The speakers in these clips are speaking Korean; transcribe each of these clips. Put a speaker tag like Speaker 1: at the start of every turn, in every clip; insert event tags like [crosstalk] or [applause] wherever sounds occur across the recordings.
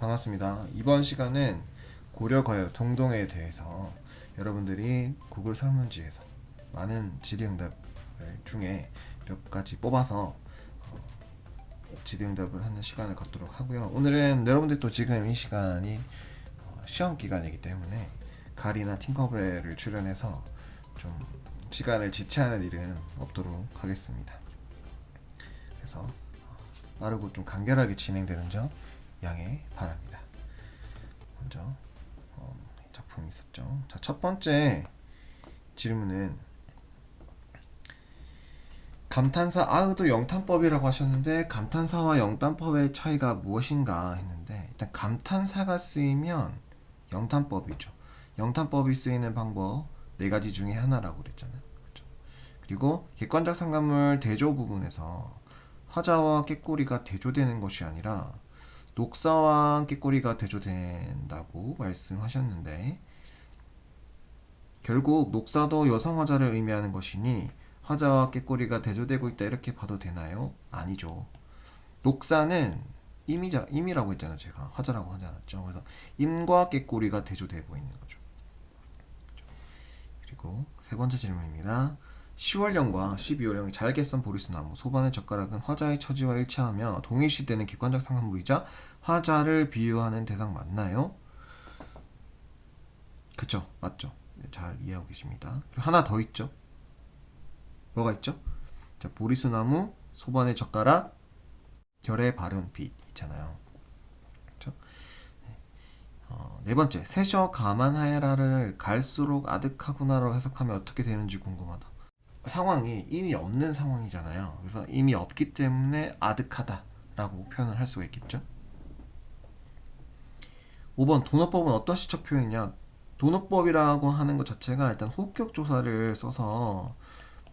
Speaker 1: 반갑습니다. 이번 시간은 고려 거역 동동에 대해서 여러분들이 구글 설문지에서 많은 질의응답 중에 몇 가지 뽑아서 어, 질의응답을 하는 시간을 갖도록 하고요. 오늘은 여러분들도 지금 이 시간이 어, 시험 기간이기 때문에 가리나 팅커벨을 출연해서 좀 시간을 지체하는 일은 없도록 하겠습니다. 그래서 어, 빠르고 좀 간결하게 진행되는 점 양해 바랍니다. 먼저 어, 작품이 있었죠. 자, 첫 번째 질문은 감탄사 아으도 영탄법이라고 하셨는데 감탄사와 영탄법의 차이가 무엇인가 했는데 일단 감탄사가 쓰이면 영탄법이죠. 영탄법이 쓰이는 방법 네 가지 중에 하나라고 그랬잖아요. 그죠? 그리고 객관적 상관물 대조 부분에서 화자와 꾀꼬리가 대조되는 것이 아니라 녹사와 꾀꼬리가 대조된다고 말씀하셨는데 결국 녹사도 여성 화자를 의미하는 것이니 화자와 꾀꼬리가 대조되고 있다 이렇게 봐도 되나요? 아니죠. 녹사는 임이자 임이라고 했잖아요. 제가 화자라고 하지 않았죠. 그래서 임과 꾀꼬리가 대조되고 있는 거죠. 그리고 세 번째 질문입니다. 10월령과 12월령이 잘게 썬 보리수나무 소반의 젓가락은 화자의 처지와 일치하며 동일시되는 객관적 상관물이자 화자를 비유하는 대상 맞나요? 그쵸 맞죠 네, 잘 이해하고 계십니다 하나 더 있죠 뭐가 있죠? 자 보리수나무 소반의 젓가락 결의 발음 빛 있잖아요? 네. 어, 네 번째 세셔 가만하여라를 갈수록 아득하구나라고 해석하면 어떻게 되는지 궁금하다 상황이 이미 없는 상황이잖아요. 그래서 이미 없기 때문에 아득하다라고 표현을 할 수가 있겠죠. 5번 도노법은 어떤 시적 표현이냐? 도노법이라고 하는 것 자체가 일단 호격 조사를 써서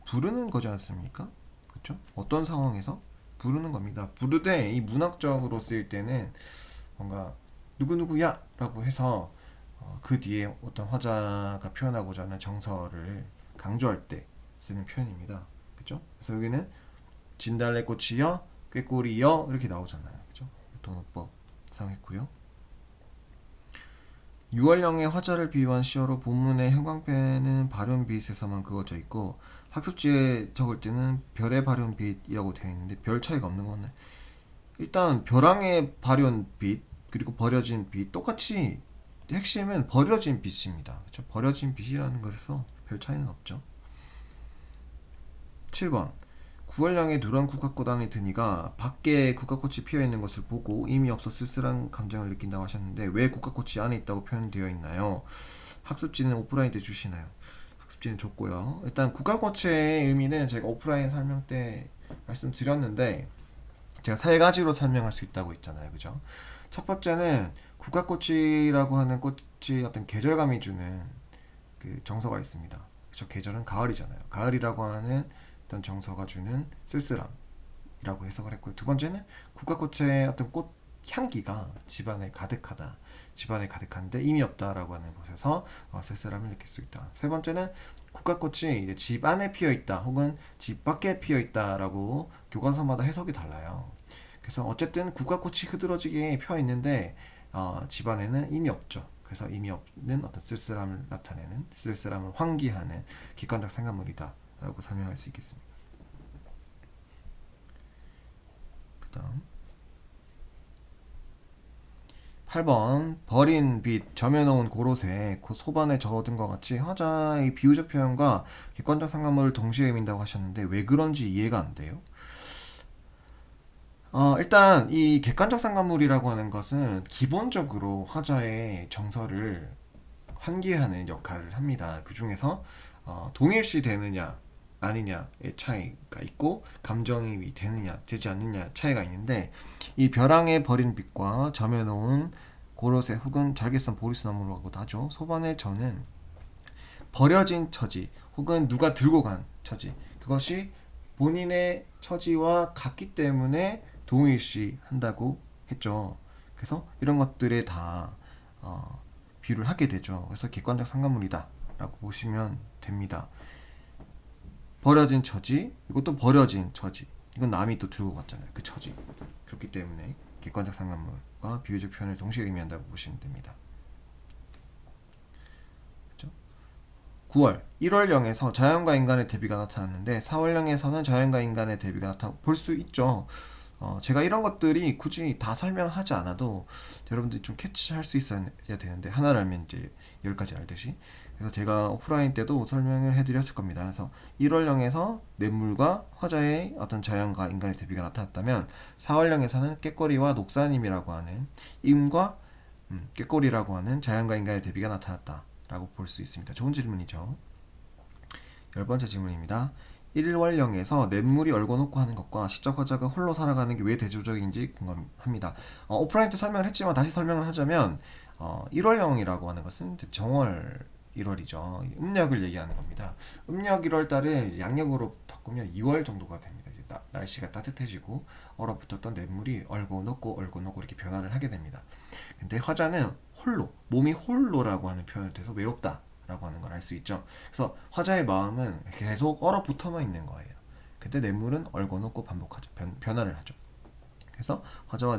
Speaker 1: 부르는 거지 않습니까? 그렇죠? 어떤 상황에서 부르는 겁니다. 부르되 이 문학적으로 쓰일 때는 뭔가 누구누구야라고 해서 어, 그 뒤에 어떤 화자가 표현하고자 하는 정서를 강조할 때 쓰는 표현입니다. 그죠? 그래서 여기는 진달래꽃이여 꾀꼬리여 이렇게 나오잖아요. 그죠? 도노법 사용했고요. 6월령의 화자를 비유한 시어로 본문의 형광펜은 발연빛에서만 그어져 있고 학습지에 적을 때는 별의 발연빛이라고 되어 있는데 별 차이가 없는 거네. 일단 벼랑의 발연빛 그리고 버려진 빛 똑같이 핵심은 버려진 빛입니다. 그렇죠? 버려진 빛이라는 것에서 별 차이는 없죠. 7번 9월령에 누런 국화꽃 안에 드니가 밖에 국화꽃이 피어 있는 것을 보고 이미 없어 쓸쓸한 감정을 느낀다고 하셨는데 왜 국화꽃이 안에 있다고 표현되어 있나요? 학습지는 오프라인 때 주시나요? 학습지는 줬고요. 일단 국화꽃의 의미는 제가 오프라인 설명 때 말씀드렸는데 제가 세 가지로 설명할 수 있다고 했잖아요. 그죠? 첫 번째는 국화꽃이라고 하는 꽃이 어떤 계절감이 주는 그 정서가 있습니다. 그죠? 계절은 가을이잖아요. 가을이라고 하는 어떤 정서가 주는 쓸쓸함이라고 해석을 했고요. 두 번째는 국화꽃의 어떤 꽃 향기가 집안에 가득하다. 집안에 가득한데 이미 없다라고 하는 것에서 어, 쓸쓸함을 느낄 수 있다. 세 번째는 국화꽃이 이제 집 안에 피어 있다 혹은 집 밖에 피어 있다라고 교과서마다 해석이 달라요. 그래서 어쨌든 국화꽃이 흐드러지게 펴 있는데 어, 집 안에는 이미 없죠. 그래서 이미 없는 어떤 쓸쓸함을 나타내는 쓸쓸함을 환기하는 객관적 상관물이다. 라고 설명할 수 있겠습니다. 그 다음 8번 버린 빛 점여놓은 고로쇠 그 소반에 적어둔 것 같이 화자의 비유적 표현과 객관적 상관물을 동시에 의미한다고 하셨는데 왜 그런지 이해가 안 돼요. 어, 일단 이 객관적 상관물이라고 하는 것은 기본적으로 화자의 정서를 환기하는 역할을 합니다. 그 중에서 어, 동일시 되느냐 아니냐의 차이가 있고 감정이 되느냐 되지 않느냐 차이가 있는데 이 벼랑에 버린 빛과 점에 놓은 고로쇠 혹은 잘게 썬 보리수나무라고도 하죠. 소반의 저는 버려진 처지 혹은 누가 들고 간 처지 그것이 본인의 처지와 같기 때문에 동일시 한다고 했죠. 그래서 이런 것들에 다 어, 비유를 하게 되죠. 그래서 객관적 상관물이다라고 보시면 됩니다. 버려진 처지, 이것도 버려진 처지. 이건 남이 또 들고 갔잖아요. 그 처지. 그렇기 때문에 객관적 상관물 표현과 비유적 표현을 동시에 의미한다고 보시면 됩니다. 그죠? 9월 1월령에서 자연과 인간의 대비가 나타났는데 4월령에서는 자연과 인간의 대비가 나타 볼 수 있죠. 어, 제가 이런 것들이 굳이 다 설명하지 않아도 여러분들이 좀 캐치할 수 있어야 되는데 하나를 알면 이제 열 가지 알듯이 그래서 제가 오프라인 때도 설명을 해드렸을 겁니다. 그래서 1월령에서 냇물과 화자의 어떤 자연과 인간의 대비가 나타났다면 4월령에서는 깨꼬리와 녹사님이라고 하는 임과 음, 깨꼬리라고 하는 자연과 인간의 대비가 나타났다라고 볼 수 있습니다. 좋은 질문이죠. 열 번째 질문입니다. 1월령에서 냇물이 얼거놓고 하는 것과 시적 화자가 홀로 살아가는 게 왜 대조적인지 궁금합니다. 어, 오프라인 때 설명을 했지만 다시 설명을 하자면 어, 1월령이라고 하는 것은 정월 1월이죠. 음력을 얘기하는 겁니다. 음력 1월 달을 양력으로 바꾸면 2월 정도가 됩니다. 이제 나- 날씨가 따뜻해지고 얼어붙었던 냇물이 얼고 녹고 얼고 녹고 이렇게 변화를 하게 됩니다. 근데 화자는 홀로 몸이 홀로라고 하는 표현을 돼서 외롭다. 라고 하는 걸 알 수 있죠. 그래서 화자의 마음은 계속 얼어붙어만 있는 거예요. 냇물은 얼고 녹고 반복하죠. 변, 변화를 하죠. 그래서 화자와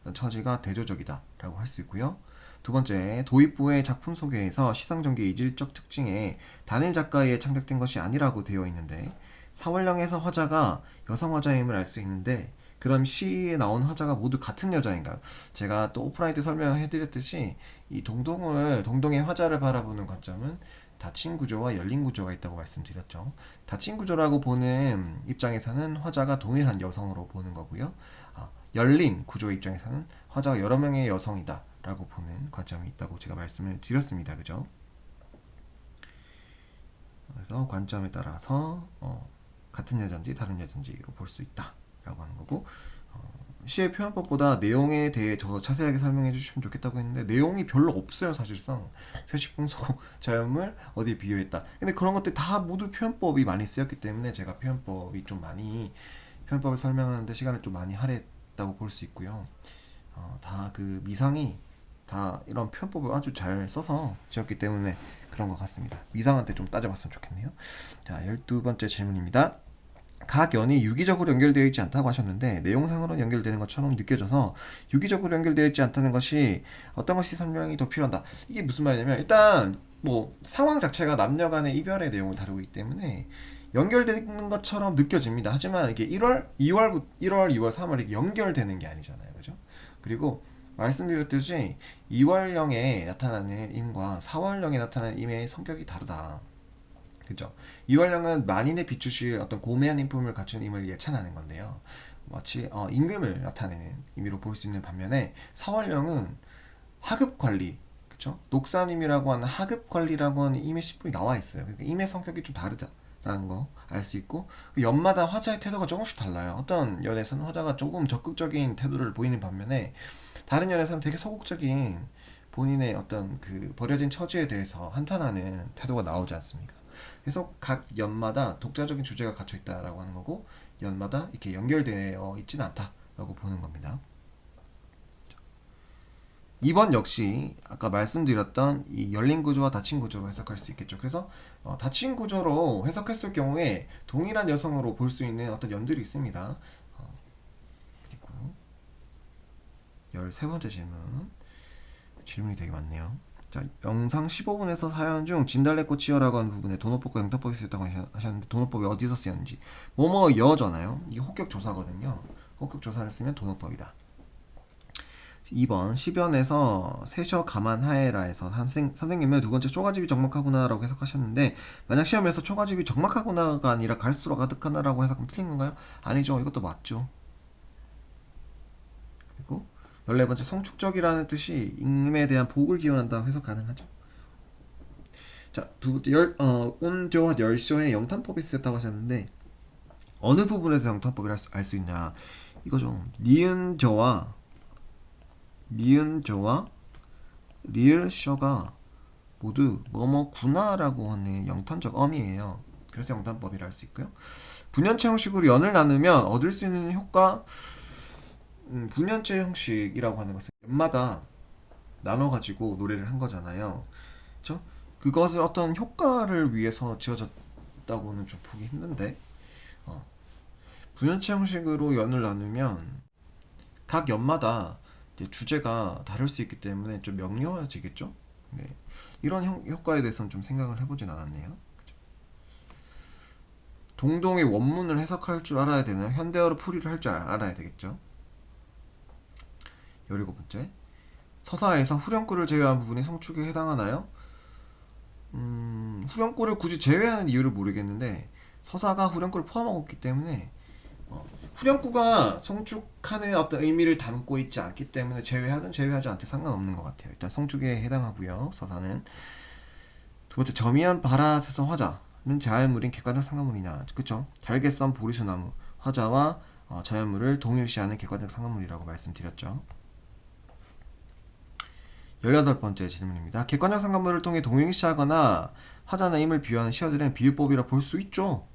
Speaker 1: 어떤 처지가 대조적이다라고 할 수 있고요. 두 번째, 도입부의 작품 소개에서 시상전개의 이질적 특징에 단일 작가에 창작된 것이 아니라고 되어 있는데 사월령에서 화자가 여성 화자임을 알 수 있는데 그럼 시에 나온 화자가 모두 같은 여자인가요? 제가 또 오프라인 때 설명해 드렸듯이 이 동동을 동동의 화자를 바라보는 관점은 닫힌 구조와 열린 구조가 있다고 말씀드렸죠. 닫힌 구조라고 보는 입장에서는 화자가 동일한 여성으로 보는 거고요. 아, 열린 구조의 입장에서는 화자가 여러 명의 여성이다라고 보는 관점이 있다고 제가 말씀을 드렸습니다. 그죠? 그래서 관점에 따라서 어, 같은 여자인지 다른 여자인지로 볼 수 있다라고 하는 거고 어, 시의 표현법보다 내용에 대해 더 자세하게 설명해 주시면 좋겠다고 했는데 내용이 별로 없어요 사실상. 세식풍소 [laughs] 자연물 어디에 비유했다. 근데 그런 것들 다 모두 표현법이 많이 쓰였기 때문에 제가 표현법이 좀 많이 표현법을 설명하는데 시간을 좀 많이 할애했다고 볼 수 있고요. 어, 다 그 미상이 다 이런 표현법을 아주 잘 써서 지었기 때문에 그런 것 같습니다. 미상한테 좀 따져봤으면 좋겠네요. 자 열두 번째 질문입니다 각 연이 유기적으로 연결되어 있지 않다고 하셨는데 내용상으로는 연결되는 것처럼 느껴져서 유기적으로 연결되어 있지 않다는 것이 어떤 것이 설명이 더 필요하다. 이게 무슨 말이냐면 일단 뭐 상황 자체가 남녀 간의 이별의 내용을 다루기 때문에 연결되는 것처럼 느껴집니다. 하지만 이게 1월, 2월, 1월, 2월, 3월 이게 연결되는 게 아니잖아요. 그죠? 그리고 말씀드렸듯이 2월령에 나타나는 임과 4월령에 나타나는 임의 성격이 다르다. 그죠? 이월령은 만인의 비추실 어떤 고매한 인품을 갖춘 임을 예찬하는 건데요. 마치 어, 임금을 나타내는 의미로 볼 수 있는 반면에 사월령은 하급 관리, 그죠? 녹사님이라고 하는 하급 관리라고 하는 임의 신분이 나와 있어요. 그러니까 임의 성격이 좀 다르다 라는 거 알 수 있고 그 연마다 화자의 태도가 조금씩 달라요. 어떤 연에서는 화자가 조금 적극적인 태도를 보이는 반면에 다른 연에서는 되게 소극적인 본인의 어떤 그 버려진 처지에 대해서 한탄하는 태도가 나오지 않습니까? 그래서 각 연마다 독자적인 주제가 갇혀 있다라고 하는 거고 연마다 이렇게 연결되어 있지는 않다라고 보는 겁니다. 2번 역시 아까 말씀드렸던 이 열린 구조와 닫힌 구조로 해석할 수 있겠죠. 그래서 어, 닫힌 구조로 해석했을 경우에 동일한 여성으로 볼 수 있는 어떤 연들이 있습니다. 어, 그리고 13번째 질문. 질문이 되게 많네요. 자, 영상 15분에서 사연 중 진달래꽃 치어라고 하는 부분에 돈호법과 영탁법이 쓰였다고 하셨- 하셨는데 돈호법이 어디서 쓰였는지 뭐뭐 여잖아요. 이게 혹격 조사거든요. 혹격 조사를 쓰면 돈호법이다. 2번 시변에서 세셔 가만 하에라에서 선생, 선생님은 두 번째 초가집이 적막하구나라고 해석하셨는데 만약 시험에서 초가집이 적막하구나가 아니라 갈수록 가득하나라고 해석하면 틀린 건가요? 아니죠. 이것도 맞죠. 그리고 14번째 성축적이라는 뜻이 임금에 대한 복을 기원한다 해석 가능하죠. 자, 두 번째 열, 어, 온조와 열쇼의 영탄법이 쓰였다고 하셨는데 어느 부분에서 영탄법을 알수 있냐 이거죠. 니은저와 니은저와 리을쇼가 모두 뭐뭐구나라고 하는 영탄적 어미예요. 그래서 영탄법이라 할 수 있고요. 분연체 형식으로 연을 나누면 얻을 수 있는 효과 음, 분연체 형식이라고 하는 것은 연마다 나눠가지고 노래를 한 거잖아요. 그쵸? 그것을 어떤 효과를 위해서 지어졌다고는 좀 보기 힘든데, 어. 분연체 형식으로 연을 나누면 각 연마다 주제가 다를 수 있기 때문에 좀 명료해지겠죠? 네. 이런 형- 효과에 대해서는 좀 생각을 해보진 않았네요. 그죠? 동동의 원문을 해석할 줄 알아야 되나요? 현대어로 풀이를 할 줄 알아야 되겠죠? 17번째. 서사에서 후렴구를 제외한 부분이 성축에 해당하나요? 음, 후렴구를 굳이 제외하는 이유를 모르겠는데 서사가 후렴구를 포함하고 있기 때문에 어, 후렴구가 성축하는 어떤 의미를 담고 있지 않기 때문에 제외하든 제외하지 않든 상관없는 것 같아요. 일단 성축에 해당하고요. 서사는 두 번째 점이한 바라에서 화자는 자연물인 객관적 상관물이냐 그쵸? 썬 보리수나무 화자와 어, 자연물을 동일시하는 객관적 상관물이라고 말씀드렸죠. 18번째 질문입니다. 객관적 상관물을 통해 동일시하거나 화자나 임을 비유하는 시어들은 비유법이라 볼 수 있죠.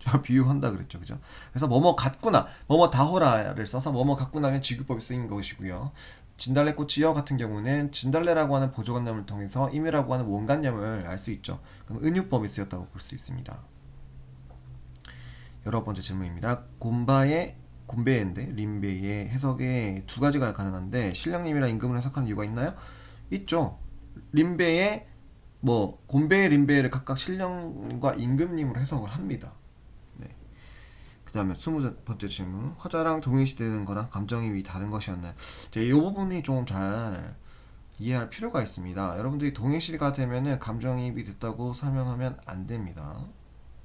Speaker 1: 제가 [laughs] 비유한다 그랬죠. 그죠? 그래서 뭐뭐 같구나, 뭐뭐 다호라를 써서 뭐뭐 같구나면 지규법이 쓰인 것이고요. 진달래 꽃이여 같은 경우는 진달래라고 하는 보조관념을 통해서 임이라고 하는 원관념을 알 수 있죠. 그럼 은유법이 쓰였다고 볼 수 있습니다. 여러 번째 질문입니다. 곰바의 곰베인데 림베의 해석에 두 가지가 가능한데 신령님이랑 임금을 해석하는 이유가 있나요? 있죠. 림베의 뭐 곰베의 림베를 각각 신령과 임금님으로 해석을 합니다. 네. 그 다음에 스무 번째 질문. 화자랑 동일시되는 거랑 감정이 다른 것이었나요? 이 부분이 좀 잘 이해할 필요가 있습니다. 여러분들이 동일시가 되면은 감정이입이 됐다고 설명하면 안 됩니다.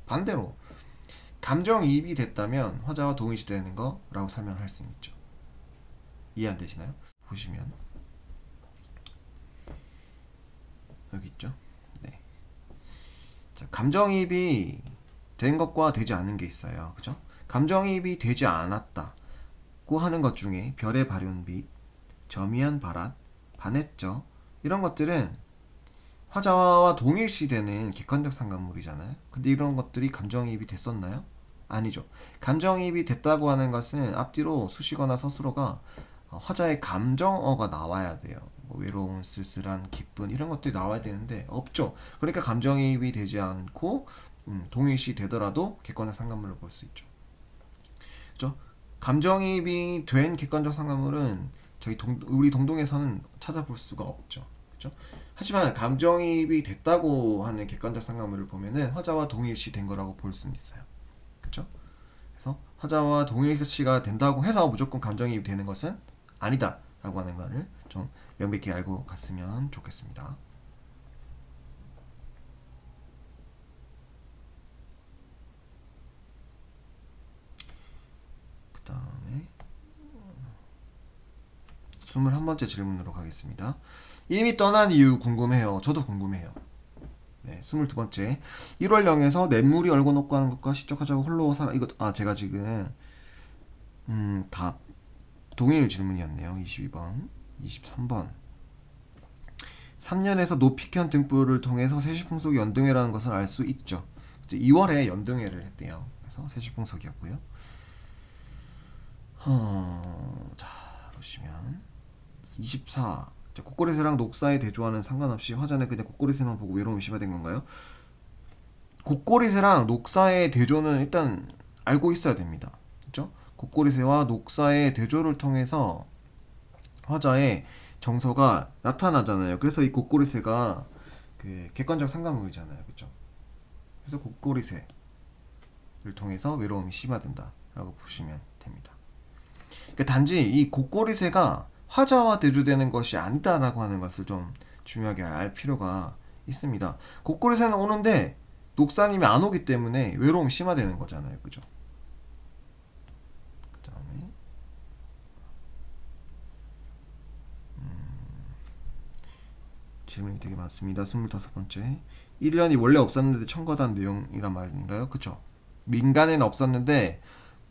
Speaker 1: 반대로 감정이입이 됐다면 화자와 동일시되는 거라고 설명할 수 있죠. 이해 안 되시나요? 보시면 여기 있죠. 네. 자, 감정이입이 된 것과 되지 않은 게 있어요. 그죠? 감정이입이 되지 않았다고 하는 것 중에 별의 발현빛, 점이한 바랏, 반했죠. 이런 것들은 화자와 동일시되는 객관적 상관물이잖아요. 근데 이런 것들이 감정이입이 됐었나요? 아니죠. 감정이입이 됐다고 하는 것은 앞뒤로 수식어나 서술어가 어, 화자의 감정어가 나와야 돼요. 뭐 외로운, 쓸쓸한, 기쁜 이런 것들이 나와야 되는데 없죠. 그러니까 감정이입이 되지 않고 음, 동일시 되더라도 객관적 상관물로 볼 수 있죠. 그죠? 감정이입이 된 객관적 상관물은 저희 동, 우리 동동에서는 찾아볼 수가 없죠. 그죠? 하지만 감정이입이 됐다고 하는 객관적 상관물을 보면은 화자와 동일시 된 거라고 볼 수는 있어요. 그죠? 그래서 화자와 동일시가 된다고 해서 무조건 감정이입이 되는 것은 아니다 라고 하는 거를 좀 명백히 알고 갔으면 좋겠습니다. 그 다음에 21번째 질문으로 가겠습니다. 이미 떠난 이유 궁금해요. 저도 궁금해요. 네, 22번째. 1월령에서 냇물이 얼고 녹고 하는 것과 시적하자고 홀로 살아 이거 아 제가 지금 음, 답 동일 질문이었네요. 22번, 23번. 3년에서 노피현 등불을 통해서 세시풍속이 연등회라는 것을 알 수 있죠. 이제 2월에 연등회를 했대요. 그래서 세시풍속이었고요. 어, 자 보시면 24. 자, 곡고리새랑 녹사의 대조와는 상관없이 화자는 그냥 곡고리새만 보고 외로움이 심화된 건가요? 곡고리새랑 녹사의 대조는 일단 알고 있어야 됩니다. 그렇죠? 곡고리새와 녹사의 대조를 통해서 화자의 정서가 나타나잖아요. 그래서 이 곡고리새가 그 객관적 상관물이잖아요. 그렇죠? 그래서 곡고리새를 통해서 외로움이 심화된다라고 보시면 됩니다. 그러니까 단지 이 곡고리새가 화자와 대조되는 것이 아니다라고 하는 것을 좀 중요하게 알 필요가 있습니다. 곡고리새는 오는데 녹사님이 안 오기 때문에 외로움이 심화되는 거잖아요. 그죠? 그 다음에 질문이 되게 많습니다. 25번째. 1년이 원래 없었는데 첨가된 내용이란 말인가요? 그쵸? 민간에는 없었는데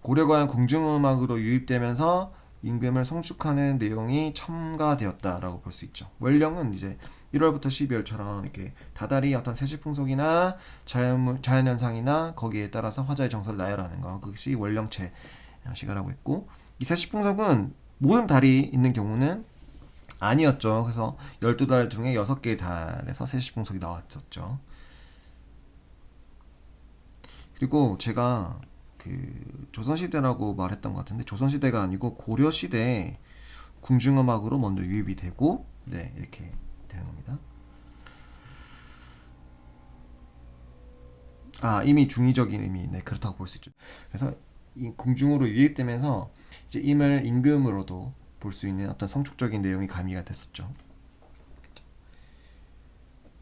Speaker 1: 고려관 궁중음악으로 유입되면서 임금을 성축하는 내용이 첨가되었다라고 볼 수 있죠. 원령은 이제 1월부터 12월처럼 이렇게 다달이 어떤 세시풍속이나 자연 자연현상이나 거기에 따라서 화자의 정서를 나열하는 거 그것이 원령체 시가라고 했고 이 세시풍속은 모든 달이 있는 경우는 아니었죠. 그래서 12달 중에 6개의 달에서 세시풍속이 나왔었죠. 그리고 제가 그 조선시대라고 말했던 것 같은데 조선시대가 아니고 고려시대 궁중음악으로 먼저 유입이 되고 네 이렇게 되는 겁니다. 아 이미 중의적인 의미 네 그렇다고 볼 수 있죠. 그래서 이 궁중으로 유입되면서 이제 임을 임금으로도 볼 수 있는 어떤 성축적인 내용이 가미가 됐었죠.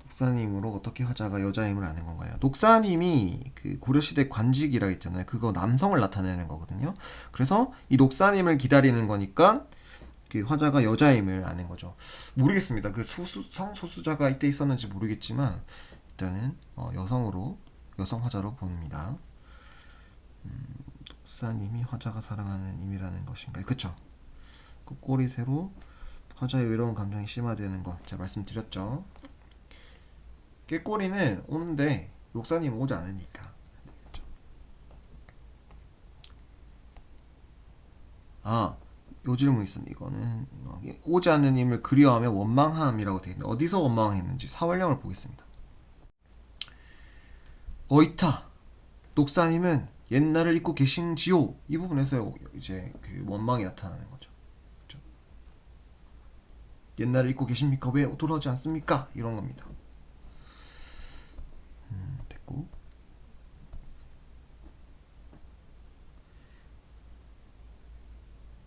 Speaker 1: 녹사님으로 어떻게 화자가 여자임을 아는 건가요? 녹사님이 그 고려시대 관직이라 했잖아요. 그거 남성을 나타내는 거거든요. 그래서 이 녹사님을 기다리는 거니까 그 화자가 여자임을 아는 거죠. 모르겠습니다. 그 소수 성소수자가 이때 있었는지 모르겠지만 일단은 어, 여성으로 여성 화자로 봅니다. 음, 녹사님이 화자가 사랑하는 임이라는 것인가요? 그쵸? 그 꼬리 새로 화자의 외로운 감정이 심화되는 것 제가 말씀드렸죠. 꾀꼬리는 오는데 욕사님 오지 않으니까. 아, 요 질문 있습니다. 이거는 어, 오지 않는 님을 그리워하며 원망함이라고 되어 있는데 어디서 원망했는지 사월령을 보겠습니다. 어이타 녹사님은 옛날을 잊고 계신지요? 이 부분에서 이제 그 원망이 나타나는 거죠. 옛날을 잊고 계십니까? 왜 돌아오지 않습니까? 이런 겁니다. 음, 됐고.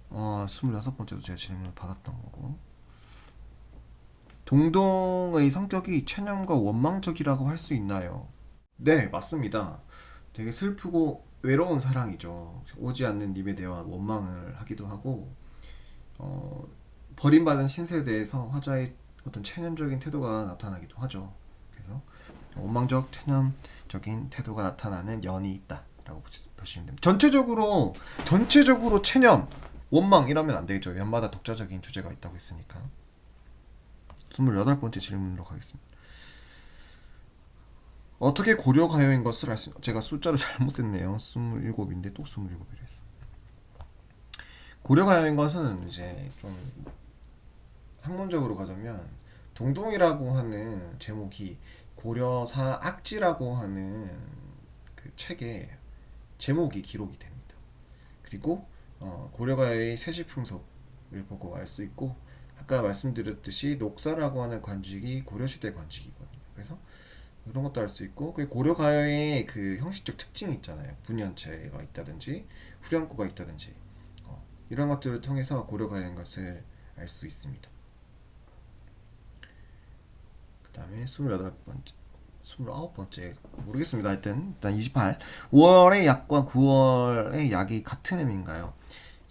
Speaker 1: 어, 26번째도 제가 질문을 받았던 거고. 동동의 성격이 체념과 원망적이라고 할 수 있나요? 네, 맞습니다. 되게 슬프고 외로운 사랑이죠. 오지 않는 님에 대한 원망을 하기도 하고, 어, 버림받은 신세에 대해서 화자의 어떤 체념적인 태도가 나타나기도 하죠. 그래서 원망적, 체념적인 태도가 나타나는 연이 있다라고 보시- 보시면 됩니다. 전체적으로 전체적으로 체념, 원망 이러면 안 되죠. 연마다 독자적인 주제가 있다고 했으니까. 28번째 질문으로 가겠습니다. 어떻게 고려 가요인 것을 알 수, 제가 숫자를 [laughs] 잘못 썼네요. 27인데 또 27이라 했어. 고려 가요인 것은 이제 좀 학문적으로 가자면 동동이라고 하는 제목이 고려사 악지라고 하는 그 책에 제목이 기록이 됩니다. 그리고 어, 고려가의 세시풍속을 보고 알 수 있고 아까 말씀드렸듯이 녹사라고 하는 관직이 고려시대 관직이거든요. 그래서 이런 것도 알 수 있고 그리고 고려가의 그 형식적 특징이 있잖아요. 분연체가 있다든지 후렴구가 있다든지 어, 이런 것들을 통해서 고려가인 것을 알 수 있습니다. 그 다음에 28번째 29번째 모르겠습니다. 하여튼 일단 28 5월의 약과 9월의 약이 같은 의미인가요?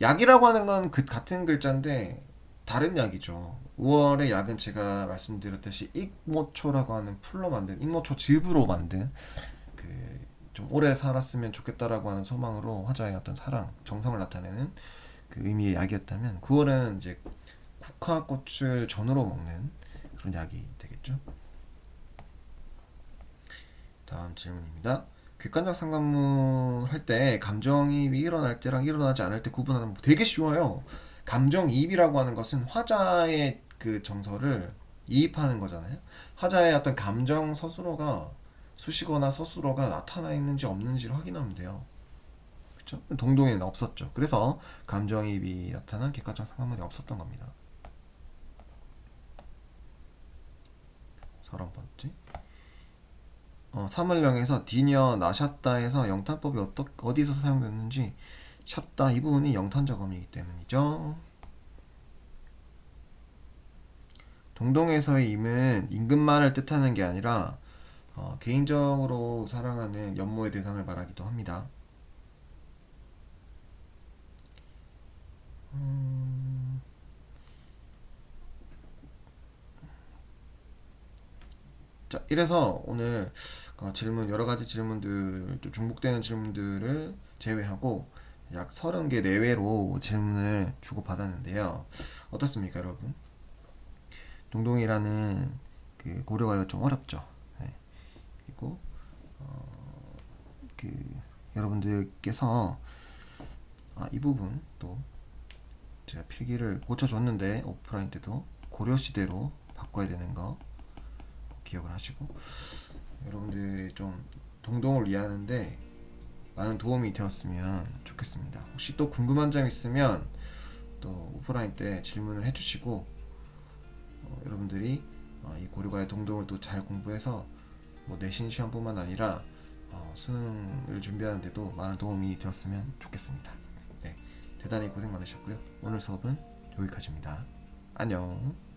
Speaker 1: 약이라고 하는 건 그 같은 글자인데 다른 약이죠. 5월의 약은 제가 말씀드렸듯이 익모초라고 하는 풀로 만든 익모초 즙으로 만든 그 좀 오래 살았으면 좋겠다라고 하는 소망으로 화자의 어떤 사랑, 정성을 나타내는 그 의미의 약이었다면 9월은 이제 국화꽃을 전으로 먹는 그런 약이 되겠 죠. 다음 질문입니다. 객관적 상관문 할 때 감정이입이 일어날 때랑 일어나지 않을 때 구분하는 법 되게 쉬워요. 감정이입이라고 하는 것은 화자의 그 정서를 이입하는 거잖아요. 화자의 어떤 감정 서술어가 수식어나 서술어가 나타나 있는지 없는지를 확인하면 돼요. 그렇죠? 동동에는 없었죠. 그래서 감정이입이 나타난 객관적 상관문이 없었던 겁니다. 서른 번째. 어, 사물령에서 디녀 나셨다에서 영탄법이 어떠, 어디서 사용됐는지 셨다 이 부분이 영탄적어이기 때문이죠. 동동에서의 임은 임금만을 뜻하는 게 아니라 어, 개인적으로 사랑하는 연모의 대상을 말하기도 합니다. 음, 자, 이래서 오늘 어, 질문 여러 가지 질문들 또 중복되는 질문들을 제외하고 약 30개 내외로 질문을 주고 받았는데요. 어떻습니까, 여러분? 동동이라는 그 고려가 좀 어렵죠. 네. 그리고 어, 그 여러분들께서 아, 이 부분 또 제가 필기를 고쳐줬는데 오프라인 때도 고려 시대로 바꿔야 되는 거 기억을 하시고 여러분들이 좀 동동을 이해하는데 많은 도움이 되었으면 좋겠습니다. 혹시 또 궁금한 점 있으면 또 오프라인 때 질문을 해주시고 어, 여러분들이 어, 이 고려과의 동동을 또 잘 공부해서 뭐 내신 시험뿐만 아니라 어, 수능을 준비하는데도 많은 도움이 되었으면 좋겠습니다. 네, 대단히 고생 많으셨고요. 오늘 수업은 여기까지입니다. 안녕.